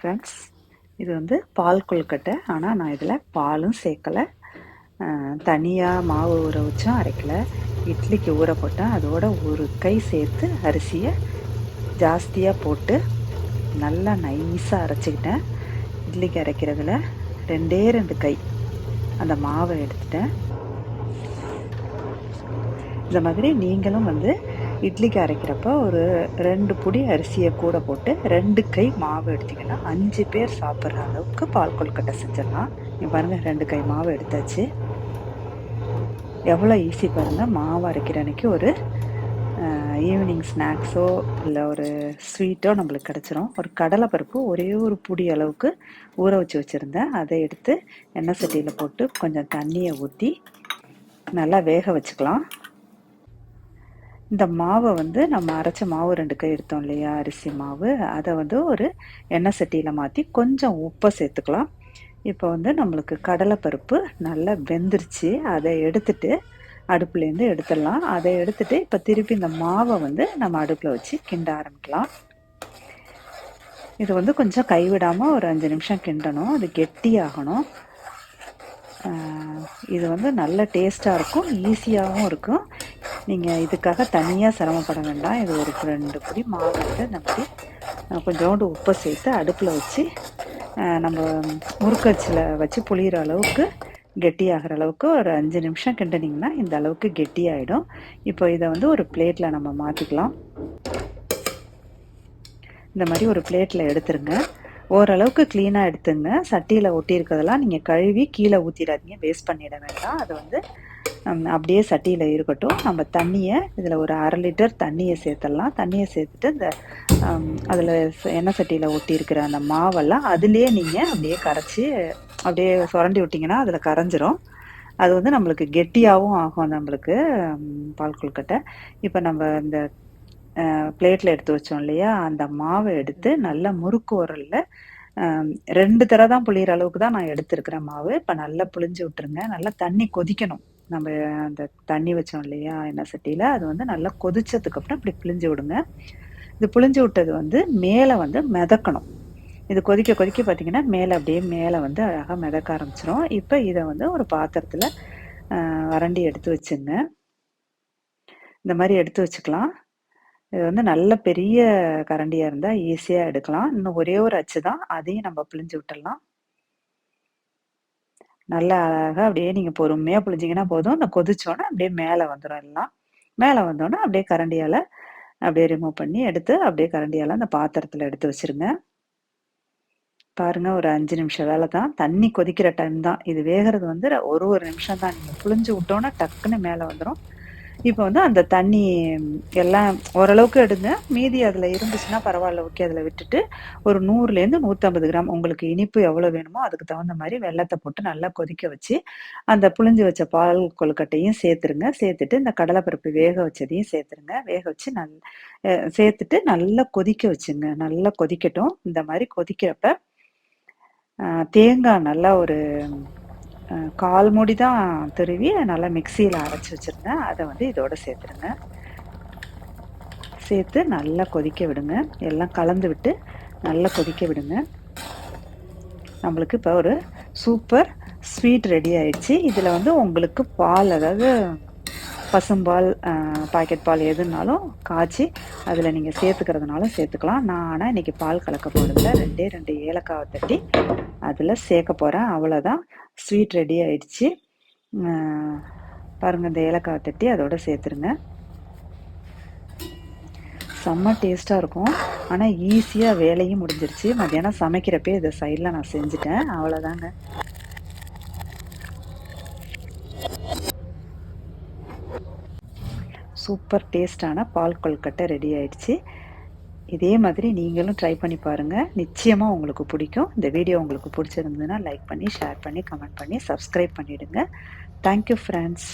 Friends இது வந்து பால் கொழுக்கட்டை. ஆனால் நான் இதில் பாலும் சேர்க்கலை. தனியாக மாவு ஊற வச்சும் அரைக்கலை. இட்லிக்கு ஊற போட்டேன் அதோட ஒரு கை சேர்த்து அரிசியை ஜாஸ்தியாக போட்டு நல்லா நைஸாக அரைச்சிக்கிட்டேன். இட்லிக்கு அரைக்கிறதுல ரெண்டே ரெண்டு கை அந்த மாவை எடுத்துட்டேன். இந்த மாதிரி நீங்களும் வந்து இட்லிக்கு அரைக்கிறப்ப ஒரு ரெண்டு புடி அரிசியை கூட போட்டு ரெண்டு கை மாவு எடுத்திங்கன்னா அஞ்சு பேர் சாப்பிட்ற அளவுக்கு பால் கொழுக்கட்டை செஞ்சிடலாம். நீ பாருங்கள் ரெண்டு கை மாவு எடுத்தாச்சு. எவ்வளோ ஈஸி பாருங்கள் மாவு அரைக்கிற அன்னைக்கு ஒரு ஈவினிங் ஸ்நாக்ஸோ இல்லை ஒரு ஸ்வீட்டோ நம்மளுக்கு கிடச்சிரும். ஒரு கடலைப்பருப்பு ஒரே ஒரு புடி அளவுக்கு ஊற வச்சு வச்சுருந்தேன். அதை எடுத்து எண்ணெய் சட்டியில் போட்டு கொஞ்சம் தண்ணியை ஊற்றி நல்லா வேக வச்சுக்கலாம். இந்த மாவை வந்து நம்ம அரைச்ச மாவு ரெண்டு கை எடுத்தோம் இல்லையா? அரிசி மாவு. அதை வந்து ஒரு எண்ணெய் சட்டியில் மாற்றி கொஞ்சம் உப்பை சேர்த்துக்கலாம். இப்போ வந்து நம்மளுக்கு கடலைப்பருப்பு நல்லா வெந்துருச்சு. அதை எடுத்துட்டு அடுப்புலேருந்து எடுத்துடலாம். அதை எடுத்துட்டு இப்போ திருப்பி இந்த மாவை வந்து நம்ம அடுப்பில் வச்சு கிண்ட ஆரம்பிக்கலாம். இது வந்து கொஞ்சம் கைவிடாமல் ஒரு அஞ்சு நிமிஷம் கிண்டணும். அது கெட்டியாகணும். இது வந்து நல்ல டேஸ்ட்டாக இருக்கும். ஈஸியாகவும் இருக்கும். நீங்கள் இதுக்காக தனியாக சிரமப்பட வேண்டாம். இது ஒரு ரெண்டு பொடி மாவு வந்து இந்த கொஞ்சோண்டு உப்பை சேர்த்து அடுப்பில் வச்சு நம்ம முறுக்கச்சில் வச்சு புளிகிற அளவுக்கு கெட்டியாகிற அளவுக்கு ஒரு அஞ்சு நிமிஷம் கிண்டினீங்கன்னா இந்த அளவுக்கு கெட்டியாயிடும். இப்போ இதை வந்து ஒரு பிளேட்டில் நம்ம மாற்றிக்கலாம் இந்த மாதிரி ஒரு பிளேட்டில் எடுத்துருங்க. ஓரளவுக்கு க்ளீனாக எடுத்துங்க. சட்டியில் ஒட்டி இருக்கிறதெல்லாம் நீங்கள் கழுவி கீழே ஊற்றிடாதீங்க வேஸ்ட் பண்ணிட வேண்டாம். அது வந்து அப்படியே சட்டியில் இருக்கட்டும். நம்ம தண்ணியை இதில் ஒரு அரை லிட்டர் தண்ணியை சேர்த்துடலாம். தண்ணியை சேர்த்துட்டு இந்த அதில் எண்ணெய் சட்டியில் ஒட்டி இருக்கிற அந்த மாவெல்லாம் அதுலேயே நீங்கள் அப்படியே கரைச்சி அப்படியே சுரண்டி விட்டிங்கன்னா அதில் கரைஞ்சிரும். அது வந்து நம்மளுக்கு கெட்டியாகவும் ஆகும் நம்மளுக்கு பால் கொழுக்கட்டை. இப்போ நம்ம இந்த பிளேட்டில் எடுத்து வச்சோம் இல்லையா? அந்த மாவை எடுத்து நல்லா முறுக்கு உரலில் ரெண்டு தடவை தான் புளியிற அளவுக்கு தான் நான் எடுத்துருக்கிறேன் மாவு. இப்போ நல்லா புளிஞ்சு விட்டுருங்க. நல்லா தண்ணி கொதிக்கணும். நம்ம அந்த தண்ணி வச்சோம் இல்லையா எண்ணெய் சட்டியில் அது வந்து நல்லா கொதிச்சதுக்கப்புறம் இப்படி பிழிஞ்சு விடுங்க. இது புழிஞ்சு விட்டது வந்து மேலே வந்து மிதக்கணும். இது கொதிக்க கொதிக்க பார்த்தீங்கன்னா மேலே அப்படியே மேலே வந்து அழகாக மிதக்க ஆரம்பிச்சிரும். இப்போ இதை வந்து ஒரு பாத்திரத்தில் வறண்டி எடுத்து வச்சுங்க. இந்த மாதிரி எடுத்து வச்சுக்கலாம். இது வந்து நல்ல பெரிய கரண்டியாக இருந்தால் ஈஸியாக எடுக்கலாம். இன்னும் ஒரே ஒரு அச்சு தான். அதையும் நம்ம பிழிஞ்சு விட்டுடலாம். நல்லா அழகாக அப்படியே நீங்கள் பொறுமையாக புளிஞ்சிங்கன்னா போதும். இந்த கொதிச்சோன்னே அப்படியே மேலே வந்துடும் எல்லாம். மேலே வந்தோடனே அப்படியே கரண்டியால் அப்படியே ரிமூவ் பண்ணி எடுத்து அப்படியே கரண்டியால் அந்த பாத்திரத்தில் எடுத்து வச்சுருங்க. பாருங்கள் ஒரு அஞ்சு நிமிஷம் வேலை தான். தண்ணி கொதிக்கிற டைம் தான். இது வேகிறது வந்து ஒரு ஒரு நிமிஷம் தான் நீங்கள் புளிஞ்சு விட்டோன்னே டக்குன்னு மேலே வந்துடும் இப்போ வந்து அந்த தண்ணி எல்லாம் ஓரளவுக்கு எடுங்க. மீதி அதில் இருந்துச்சுன்னா பரவாயில்ல ஓகே. அதில் விட்டுட்டு ஒரு நூறுலேருந்து நூற்றம்பது கிராம் உங்களுக்கு இனிப்பு எவ்வளோ வேணுமோ அதுக்கு தகுந்த மாதிரி வெள்ளத்தை போட்டு நல்லா கொதிக்க வச்சு அந்த புளிஞ்சு வச்ச பால் கொழுக்கட்டையும் சேர்த்துருங்க. சேர்த்துட்டு இந்த கடலைப்பருப்பு வேக வச்சதையும் சேர்த்துருங்க. வேக வச்சு நல் சேர்த்துட்டு நல்லா கொதிக்க வச்சுங்க. நல்லா கொதிக்கட்டும். இந்த மாதிரி கொதிக்கிறப்ப தேங்காய் நல்லா ஒரு கால் மூடி தான் துருவி நல்லா மிக்சியில் அரைச்சி வச்சுருந்தேன். அதை வந்து இதோட சேர்த்துருங்க. சேர்த்து நல்லா கொதிக்க விடுங்க. எல்லாம் கலந்து விட்டு நல்லா கொதிக்க விடுங்க. நம்மளுக்கு இப்போ ஒரு சூப்பர் ஸ்வீட் ரெடி ஆயிடுச்சு. இதில் வந்து உங்களுக்கு பால் அதாவது பசும்பால் பாக்கெட் பால் எதுனாலும் காய்ச்சி அதில் நீங்கள் சேர்த்துக்கிறதுனாலும் சேர்த்துக்கலாம். நான் ஆனால் இன்றைக்கி பால் கலக்க போகிறதுல ரெண்டே ரெண்டு ஏலக்காவை தட்டி அதில் சேர்க்க போகிறேன் அவ்வளோதான் ஸ்வீட் ரெடி ஆயிடுச்சு. பாருங்கள் இந்த ஏலக்காவை தட்டி அதோட சேர்த்துருங்க. செம்ம டேஸ்ட்டாக இருக்கும். ஆனால் ஈஸியாக வேலையும் முடிஞ்சிருச்சு. மத்தியானம் சமைக்கிறப்பே இதை சைடில் நான் செஞ்சுட்டேன். அவ்வளோதாங்க சூப்பர் டேஸ்டான பால் கொல்கட்டை ரெடி ஆயிடுச்சு. இதே மாதிரி நீங்களும் ட்ரை பண்ணி பாருங்கள் நிச்சயமாக உங்களுக்கு பிடிக்கும். இந்த வீடியோ உங்களுக்கு பிடிச்சிருந்ததுன்னா லைக் பண்ணி ஷேர் பண்ணி கமெண்ட் பண்ணி சப்ஸ்கிரைப் பண்ணிவிடுங்க தேங்க்யூ ஃப்ரெண்ட்ஸ்